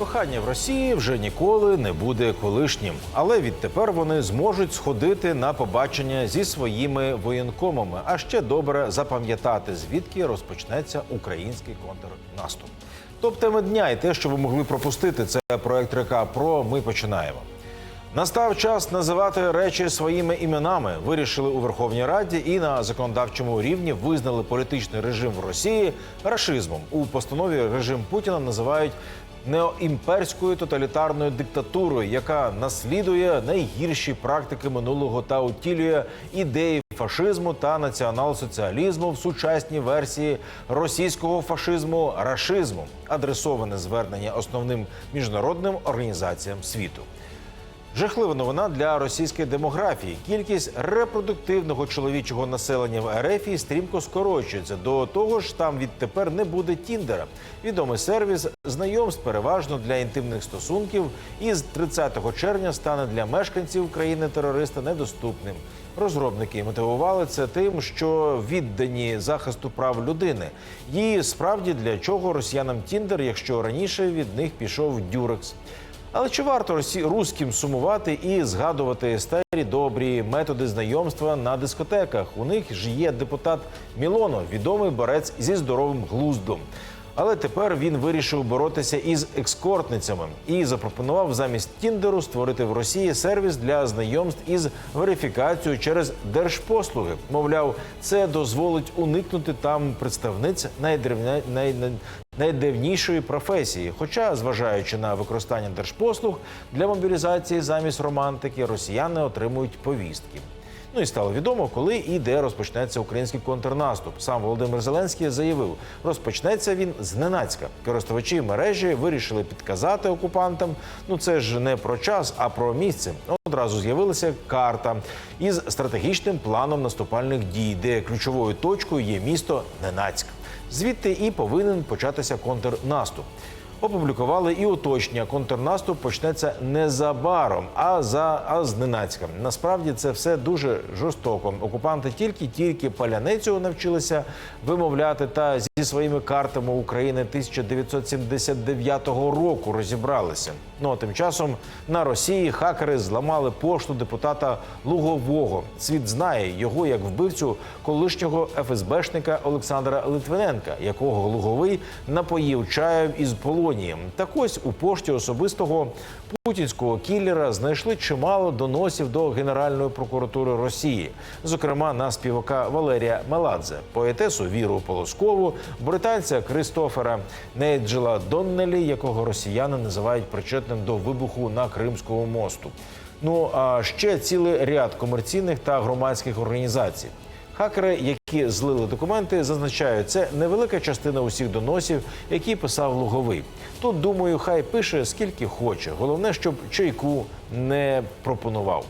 Кохання в Росії вже ніколи не буде колишнім, але відтепер вони зможуть сходити на побачення зі своїми воєнкомами, а ще добре запам'ятати, звідки розпочнеться український контрнаступ. Топ теми дня і те, що ви могли пропустити, це проект Река Про. Ми починаємо. Настав час називати речі своїми іменами. Вирішили у Верховній Раді і на законодавчому рівні визнали політичний режим в Росії рашизмом. У постанові режим Путіна називають неоімперською тоталітарною диктатурою, яка наслідує найгірші практики минулого та утілює ідеї фашизму та націонал-соціалізму в сучасній версії російського фашизму рашизму, адресоване звернення основним міжнародним організаціям світу. Жахлива новина для російської демографії. Кількість репродуктивного чоловічого населення в РФ стрімко скорочується. До того ж, там відтепер не буде Тіндера. Відомий сервіс знайомств переважно для інтимних стосунків і з 30 червня стане для мешканців країни-терориста недоступним. Розробники мотивували це тим, що віддані захисту прав людини. І справді для чого росіянам Тіндер, якщо раніше від них пішов Дюрекс. Але чи варто росі руським сумувати і згадувати старі добрі методи знайомства на дискотеках? У них ж є депутат Мілонов, відомий борець зі здоровим глуздом. Але тепер він вирішив боротися із екскортницями і запропонував замість Тіндеру створити в Росії сервіс для знайомств із верифікацією через держпослуги. Мовляв, це дозволить уникнути там представниць найдревня... най... найдавнішої професії. Хоча, зважаючи на використання держпослуг для мобілізації замість романтики, росіяни отримують повістки. Ну і стало відомо, коли і де розпочнеться український контрнаступ. Сам Володимир Зеленський заявив, розпочнеться він зненацька. Користувачі мережі вирішили підказати окупантам. Ну це ж не про час, а про місце. Одразу з'явилася карта із стратегічним планом наступальних дій, де ключовою точкою є місто Ненацьк. Звідти і повинен початися контрнаступ. Опублікували і уточнення. Контрнаступ почнеться незабаром, а за а зненацька. Насправді це все дуже жорстоко. Окупанти тільки-тільки паляницю навчилися вимовляти та зі своїми картами України 1979 року розібралися. Ну а тим часом на Росії хакери зламали пошту депутата Лугового. Світ знає його як вбивцю колишнього ФСБшника Олександра Литвиненка, якого Луговий напоїв чаєм із полонієм. Так ось у пошті особистого путінського кіллера знайшли чимало доносів до Генеральної прокуратури Росії, зокрема на співака Валерія Меладзе, поетесу Віру Полоскову, британця Кристофера Нейджела Доннелі, якого росіяни називають причетним до вибуху на Кримському мосту. Ну а ще цілий ряд комерційних та громадських організацій. Хакери, які злили документи, зазначають, це невелика частина усіх доносів, які писав Луговий. Тут думаю, хай пише скільки хоче. Головне, щоб чайку не пропонував.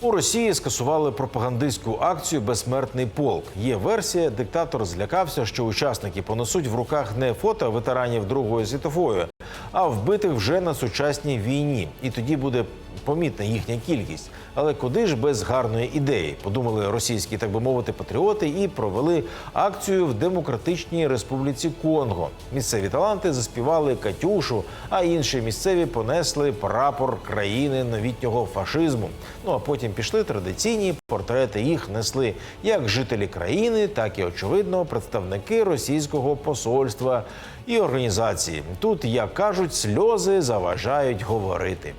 У Росії скасували пропагандистську акцію Безсмертний полк. Є версія, диктатор злякався, що учасники понесуть в руках не фото ветеранів Другої світової, а вбитих вже на сучасній війні. І тоді буде помітна їхня кількість. Але куди ж без гарної ідеї? Подумали російські, так би мовити, патріоти і провели акцію в Демократичній Республіці Конго. Місцеві таланти заспівали Катюшу, а інші місцеві понесли прапор країни новітнього фашизму. Ну а потім пішли традиційні портрети. Їх несли як жителі країни, так і очевидно представники російського посольства і організації. Тут, як кажуть, сльози заважають говорити.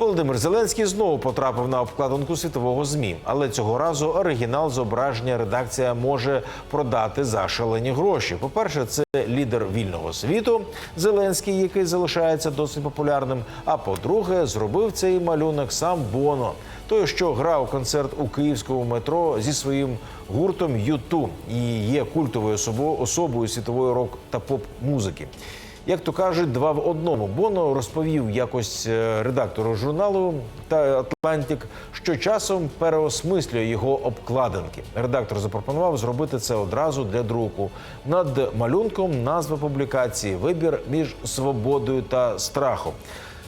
Володимир Зеленський знову потрапив на обкладинку світового змі, але цього разу оригінал зображення редакція може продати за шалені гроші. По перше, це лідер вільного світу Зеленський, який залишається досить популярним. А по-друге, зробив цей малюнок сам Боно. Той, що грав концерт у київському метро зі своїм гуртом Юту і є культовою особою світової рок та поп-музики. Як то кажуть, два в одному. Боно розповів якось е, редактору журналу та Атлантик, що часом переосмислює його обкладинки. Редактор запропонував зробити це одразу для друку. Над малюнком назва публікації Вибір між свободою та страхом.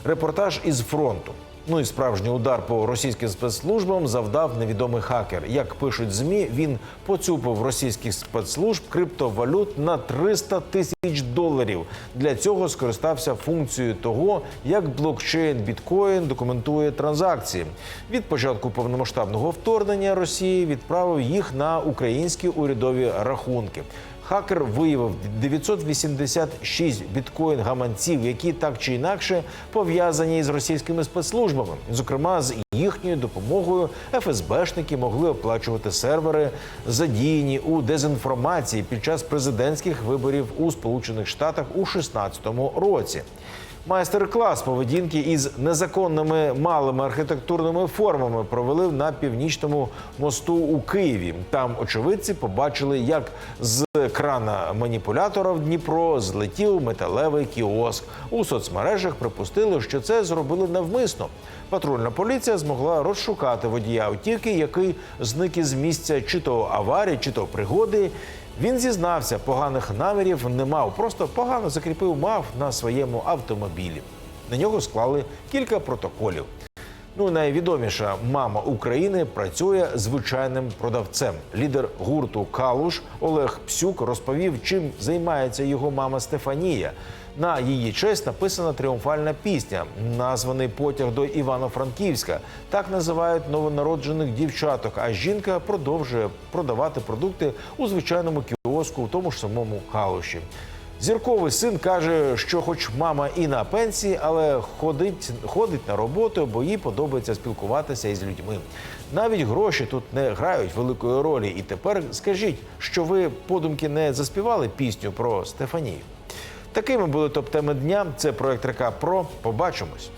Репортаж із фронту. Ну і справжній удар по російським спецслужбам завдав невідомий хакер. Як пишуть змі, він поцюпив російських спецслужб криптовалют на 300 тисяч доларів. Для цього скористався функцією того, як блокчейн біткоін документує транзакції. Від початку повномасштабного вторгнення Росії відправив їх на українські урядові рахунки. Хакер виявив 986 біткоін-гаманців, які так чи інакше пов'язані з російськими спецслужбами. Зокрема, з їхньою допомогою ФСБшники могли оплачувати сервери, задіяні у дезінформації під час президентських виборів у Сполучених Штатах у 2016 році. Майстер-клас поведінки із незаконними малими архітектурними формами провели на північному мосту у Києві. Там очевидці побачили, як крана маніпулятора в Дніпро злетів металевий кіоск. У соцмережах припустили, що це зробили навмисно. Патрульна поліція змогла розшукати водія автівки, який зник із місця чи то аварії, чи то пригоди. Він зізнався, поганих намірів не мав, просто погано закріпив мав на своєму автомобілі. На нього склали кілька протоколів. Ну, найвідоміша мама України працює звичайним продавцем. Лідер гурту Калуш Олег Псюк розповів, чим займається його мама Стефанія. На її честь написана тріумфальна пісня, названий потяг до Івано-Франківська. Так називають новонароджених дівчаток. А жінка продовжує продавати продукти у звичайному кіоску, у тому ж самому Калуші. Зірковий син каже, що, хоч мама і на пенсії, але ходить, ходить на роботу, бо їй подобається спілкуватися із людьми. Навіть гроші тут не грають великої ролі. І тепер скажіть, що ви подумки не заспівали пісню про Стефанію. Такими були топ-теми дня. Це проект РК Про. Побачимось.